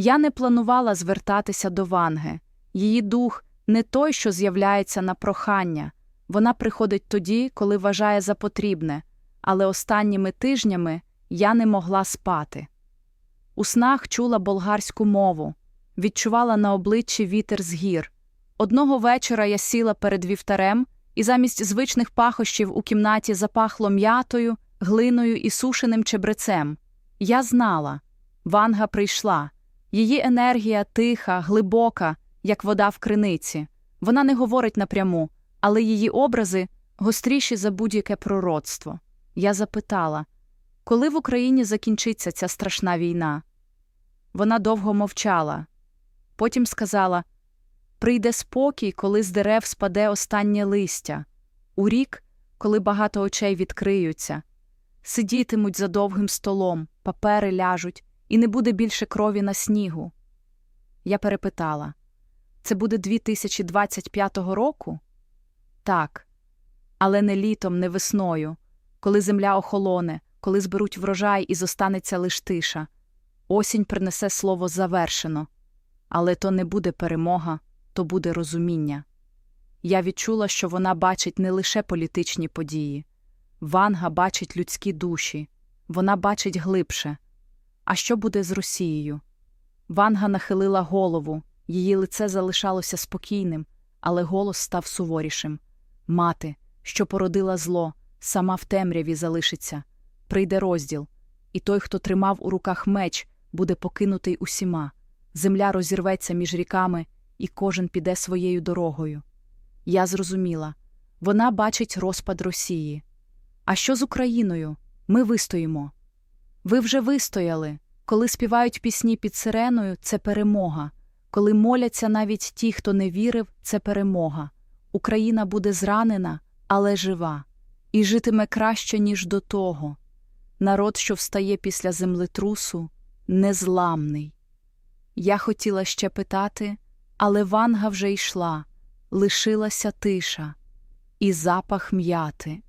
Я не планувала звертатися до Ванги. Її дух не той, що з'являється на прохання. Вона приходить тоді, коли вважає за потрібне, але останніми тижнями я не могла спати. У снах чула болгарську мову, відчувала на обличчі вітер з гір. Одного вечора я сіла перед вівтарем, і замість звичних пахощів у кімнаті запахло м'ятою, глиною і сушеним чебрецем. Я знала Ванга прийшла. Її енергія тиха, глибока, як вода в криниці. Вона не говорить напряму, але її образи гостріші за будь-яке пророцтво. Я запитала, коли в Україні закінчиться ця страшна війна? Вона довго мовчала. Потім сказала прийде спокій, коли з дерев спаде останнє листя, у рік, коли багато очей відкриються, сидітимуть за довгим столом, папери ляжуть, і не буде більше крові на снігу. Я перепитала це буде 2025 року? Так, але не літом, не весною, коли земля охолоне, коли зберуть врожай і зостанеться лиш тиша. Осінь принесе слово завершено, але то не буде перемога, то буде розуміння. Я відчула, що вона бачить не лише політичні події. Ванга бачить людські душі, вона бачить глибше. А що буде з Росією? Ванга нахилила голову, її лице залишалося спокійним, але голос став суворішим. Мати, що породила зло, сама в темряві залишиться. Прийде розділ, і той, хто тримав у руках меч, буде покинутий усіма. Земля розірветься між ріками, і кожен піде своєю дорогою. Я зрозуміла вона бачить розпад Росії. А що з Україною? Ми вистоїмо. Ви вже вистояли. Коли співають пісні під сиреною, це перемога. Коли моляться навіть ті, хто не вірив, це перемога. Україна буде зранена, але жива, і житиме краще, ніж до того. Народ, що встає після землетрусу, незламний. Я хотіла ще питати, але Ванга вже йшла, лишилася тиша і запах м'яти.